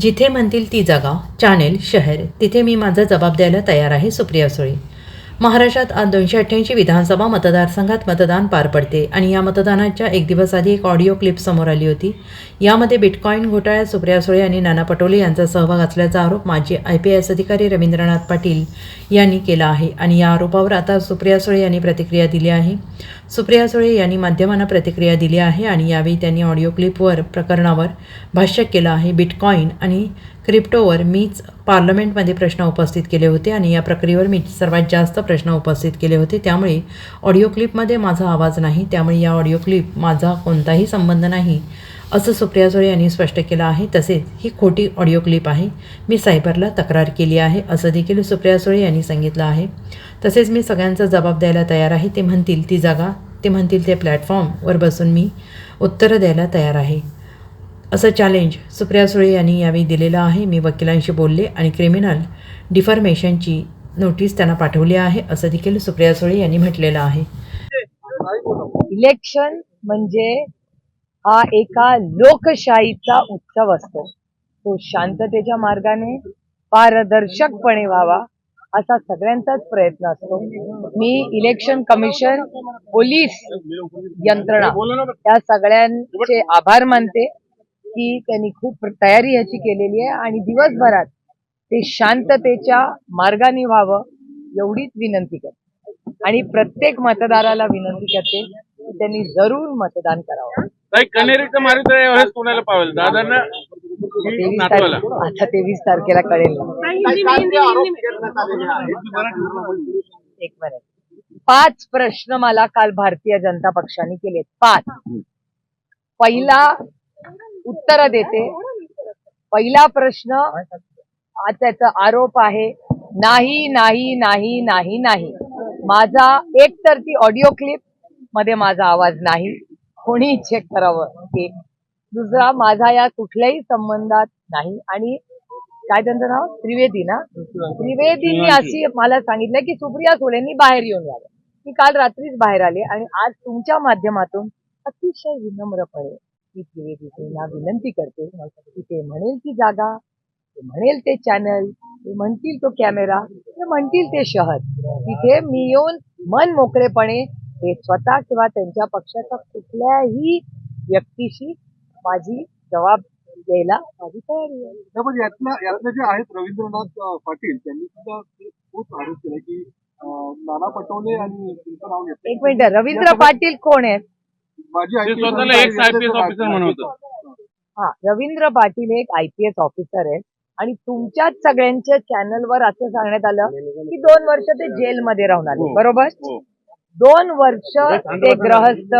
जिथे म्हणतील ती जागा चॅनेल शहर तिथे मी माझा जबाब द्यायला तयार आहे सुप्रिया सुळे. महाराष्ट्रात आज दोनशे अठ्ठ्याऐंशी विधानसभा मतदारसंघात मतदान पार पडते आणि या मतदानाच्या एक दिवस आधी एक ऑडिओ क्लिप समोर आली होती. यामध्ये बिटकॉईन घोटाळ्यात सुप्रिया सुळे आणि नाना पटोले यांचा सहभाग असल्याचा आरोप माजी आय पी एस अधिकारी रवींद्रनाथ पाटील यांनी केला आहे आणि या आरोपावर आता सुप्रिया सुळे यांनी प्रतिक्रिया दिली आहे. सुप्रिया सुळे यांनी माध्यमांना प्रतिक्रिया दिली आहे आणि यावेळी त्यांनी ऑडिओ क्लिपवर प्रकरणावर भाष्य केलं आहे. बिटकॉईन आणि क्रिप्टोवर मीच पार्लमेंटमध्ये प्रश्न उपस्थित केले होते आणि या प्रक्रियेवर मी सर्वात जास्त प्रश्न उपस्थित केले होते. त्यामुळे ऑडिओ क्लिपमध्ये माझा आवाज नाही त्यामुळे या ऑडिओ क्लिप माझा कोणताही संबंध नाही असं सुप्रिया सुळे यांनी स्पष्ट केलं आहे. तसेच ही खोटी ऑडिओ क्लिप आहे. मी सायबरला तक्रार केली आहे असं देखील सुप्रिया सुळे यांनी सांगितलं आहे. तसेच मी सगळ्यांचा जबाब द्यायला तयार आहे. ते म्हणतील ती जागा ते म्हणतील ते प्लॅटफॉर्मवर बसून मी उत्तरं द्यायला तयार आहे. असं चॅलेंज सुप्रिया सुळे यांनी यावेळी दिलेलं आहे. मी वकिलांशी बोलले आणि क्रिमिनल डिफॉर्मेशनची नोटीस त्यांना पाठवली आहे असं देखील सुप्रिया सुळे यांनी म्हटलेलं आहे. इलेक्शन म्हणजे हा एका लोकशाहीचा उत्सव असतो. तो शांततेच्या मार्गाने पारदर्शकपणे व्हावा असा सगळ्यांचाच प्रयत्न असतो. मी इलेक्शन कमिशन पोलीस यंत्रणा या सगळ्यांचे आभार मानते. की त्यांनी खूप तयारी ह्याची केलेली आहे आणि दिवसभरात ते शांततेच्या मार्गाने व्हावं एवढीच विनंती करते. आणि प्रत्येक मतदाराला विनंती करते की त्यांनी जरूर मतदान करावं. ताई कनेरीचं मारित वेळेस कोणाला पावेल. दादांना आता तेवीस तारखेला कळेल ना. एक मिनिट पाच प्रश्न मला काल भारतीय जनता पक्षाने केले पाच. पहिला उत्तर देते. पहिला प्रश्न त्याचा आरोप आहे नाही नाही नाही नाही नाही. माझा एक तर ती ऑडिओ क्लिपमध्ये माझा आवाज नाही. कोणी चेक करावं एक दुसरा माझा या कुठल्याही संबंधात नाही. आणि काय त्यांचं नाव? त्रिवेदी ना? त्रिवेदींनी अशी मला सांगितलं की सुप्रिया सुळेंनी बाहेर येऊन यावं. मी काल रात्रीच बाहेर आले आणि आज तुमच्या माध्यमातून अतिशय विनम्रपणे मी त्रिवेदींना विनंती करते. की ते म्हणेल ती जागा ते म्हणेल ते चॅनल ते म्हणतील तो कॅमेरा ते म्हणतील ते शहर. तिथे मी येऊन मन मोकळेपणे ते स्वतः किंवा त्यांच्या पक्षाच्या कुठल्याही व्यक्तीशी माझी जबाब द्यायला माझी तयारी आहे. त्यामध्ये यातनं यातनं जे आहेत रवींद्रनाथ पाटील त्यांनी सुद्धा ते खूप आरोप केला की नाना पटोले आणि एक मिनिट. रवींद्र पाटील कोण आहेत? ते स्वतःला ex I P S officer हा रवींद्र पाटील हे एक आय पी एस ऑफिसर आहेत. आणि तुमच्याच सगळ्यांच्या चॅनलवर असं सांगण्यात आलं की दोन वर्ष ते जेलमध्ये राहून आले. हो. बरोबर? हो. दोन वर्ष ते ग्रहस्थ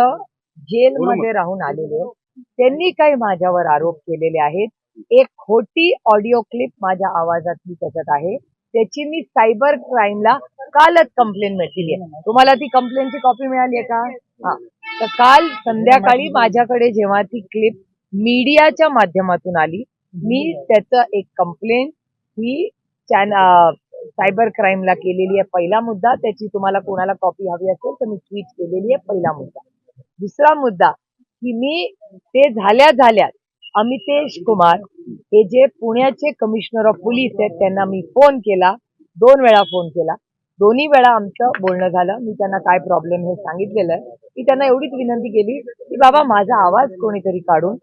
जेलमध्ये राहून आलेले. त्यांनी काही माझ्यावर आरोप केलेले आहेत. एक खोटी ऑडिओ क्लिप माझ्या आवाजातली त्याच्यात आहे. त्याची मी सायबर क्राईमला कालच कंप्लेंट दिली आहे. तुम्हाला ती कंप्लेंटची कॉपी मिळाली आहे का? हा. तर काल संध्याकाळी माझ्याकडे जेव्हा ती क्लिप मीडियाच्या माध्यमातून आली मी त्याचं एक कंप्लेंट ही सायबर क्राईमला केलेली आहे पहिला मुद्दा. त्याची तुम्हाला कोणाला कॉपी हवी असेल तर मी ट्विट केलेली आहे पहिला मुद्दा. दुसरा मुद्दा की मी ते झाल्या झाल्यात अमितेश कुमार हे जे पुण्याचे कमिशनर ऑफ पोलीस आहेत त्यांना मी फोन केला दोन वेळा फोन केला. दोन्ही वेळा आमचं बोलणं झालं. मी त्यांना काय प्रॉब्लेम हे सांगितलेलं आहे. की त्यांना एवढीच विनंती केली की बाबा माझा आवाज कोणीतरी काढून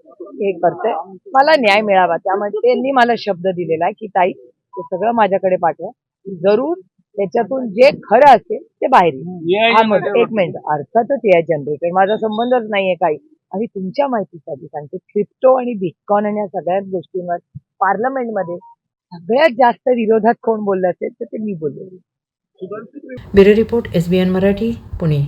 हे करतंय. मला न्याय मिळावा. त्यामुळे त्यांनी मला शब्द दिलेला आहे की ताई ते सगळं माझ्याकडे पाठवा. जरूर त्याच्यातून जे खरं असेल ते बाहेर एक मिनिट. अर्थातच या जनरेटर माझा संबंधच नाहीये काही. आणि तुमच्या माहितीसाठी सांगते क्रिप्टो आणि बिटकॉइन आणि या सगळ्याच गोष्टींवर पार्लमेंटमध्ये सगळ्यात जास्त विरोधात कोण बोललं असेल तर ते मी बोलले bureau report S B N Marathi Pune.